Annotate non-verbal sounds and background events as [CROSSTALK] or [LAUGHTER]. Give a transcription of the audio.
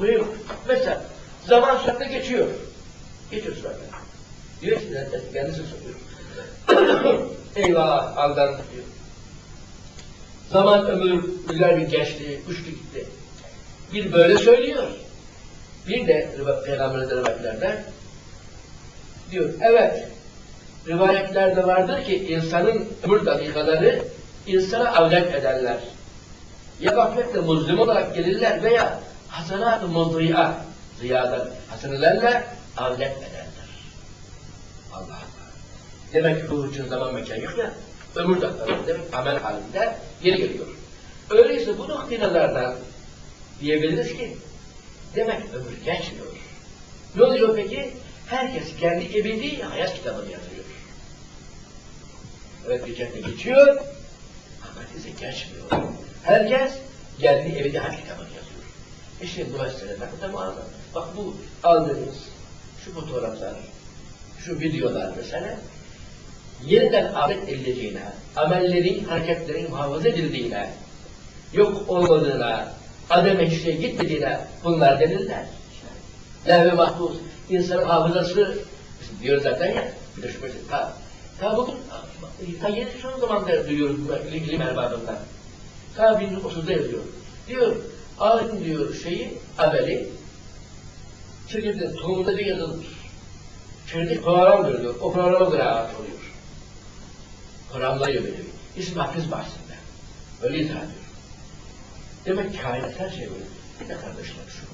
Mühim. Mesela zaman sürekli geçiyor. Geçiyor sürekli. Diyor ki kendisi soruyor. [COUGHS] Eyvah aldandık diyor. Zaman ömür güzel bir geçti, uçtu gitti. Bir böyle söylüyor. Bir de Peygamber'in rivayetlerde diyor, evet rivayetlerde vardır ki insanın ömür dakikaları insana avlet ederler. Ya gafletle muzlim olarak gelirler veya hasenat-ı mudri'a ziyadan hasenelerle avlet ederler. Allah Allah. Demek ki ruh için zaman mekan yok ya, ömür dakikaları demek amel halinde geri geliyor. Öyleyse bu noktalardan diyebiliriz ki demek ömür geçmiyor. Ne oluyor peki? Herkes kendi ebedi hayat kitabını yazıyor. Evet geçen geçiyor ama herkese geçmiyor. Herkes kendi ebedi hayat kitabını ne kadar muazzam. Bak bu aldığınız şu fotoğraflar, şu videolar mesela yeniden adet edileceğine, amellerin, hareketlerin muhafaza edildiğine, yok olmadığına, adem eşliğe gitmediğine bunlar denirler. Lehve mahfuz, insanın hafızası, biz diyoruz zaten ya, bir de böyle, ta, ta bugün, ta yeni son zamanda duyuyoruz bu ilim erbabından. Ta 1930'da yazıyor. Diyor, alim diyor şeyi, ameli, çekirdeğin tohumunda bir yazılmış. Çekirdek program diyor, o programa göre ağaç oluyor. Programlar yöneliyor. İsmi Hafiz bahsinde. Öyle izah ediyor. Demek kainat her şey böyle. Bir de kardeşler şu.